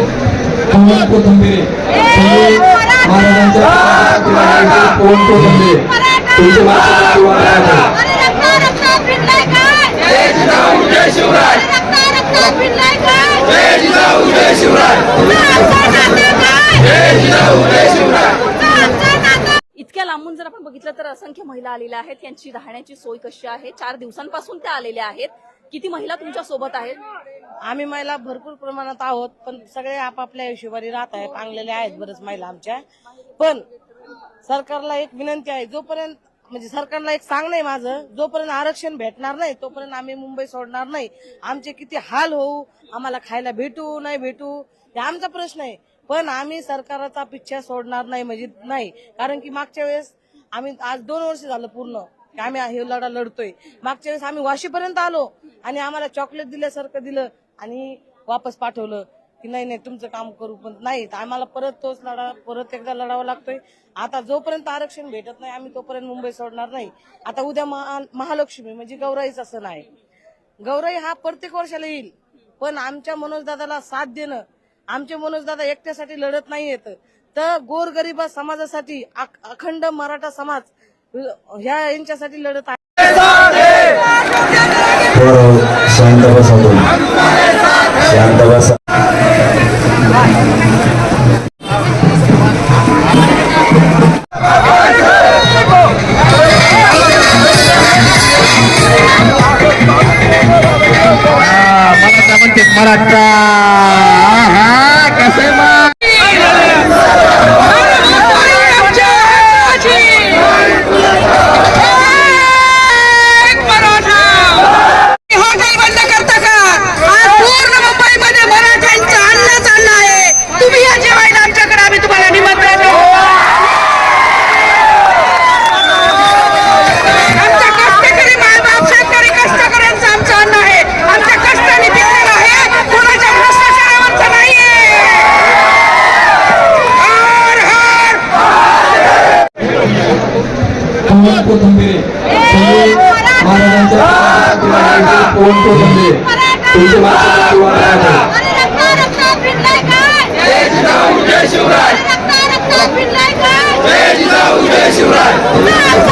पवन कोथंबिरे महाराजांच्या तुमचे इतक्या लांबून जर आपण बघितलं तर असंख्य महिला आलेल्या आहेत. यांची राहण्याची सोय कशी आहे? चार दिवसांपासून त्या आलेल्या आहेत. किती महिला तुमच्यासोबत आहेत? आम्ही महिला भरपूर प्रमाणात आहोत पण सगळे आपापल्या हिशोबाने राहत आहेत चांगलेल्या आहेत बरेच महिला आमच्या. पण सरकारला एक विनंती आहे जोपर्यंत म्हणजे सरकारला एक सांगणं आहे माझं जोपर्यंत आरक्षण भेटणार नाही तोपर्यंत आम्ही मुंबई सोडणार नाही. आमचे किती हाल होऊ आम्हाला खायला भेटू नाही भेटू हे आमचा प्रश्न आहे. पण आम्ही सरकाराचा पिच्छा सोडणार नाही म्हणजे नाही. कारण की मागच्या वेळेस आम्ही आज दोन वर्ष झालं पूर्ण. की आम्ही हे लढा लढतोय. मागच्या वेळेस आम्ही वाशीपर्यंत आलो आणि आम्हाला चॉकलेट दिल्यासारखं दिलं आणि वापस पाठवलं की नाही नाही तुमचं काम करू पण नाही तर आम्हाला परत तोच लढा परत एकदा लढावा लागतोय. आता जोपर्यंत आरक्षण भेटत नाही आम्ही तोपर्यंत मुंबई सोडणार नाही. आता उद्या महा- महालक्ष्मी म्हणजे गौराईचा सण आहे गौराई हा प्रत्येक वर्षाला येईल पण आमच्या मनोजदादाला साथ देणं आमचे मनोजदादा एकट्यासाठी लढत नाही येत तर गोरगरिबा समाजासाठी अख- अखंड मराठा समाज ह्या यांच्यासाठी लढत आहे. शांत बसा शांत बसा मराठा. पवन कोथंबिरे महाराजांच्या पवन कोथंबिरे? तुमचे शिवराय!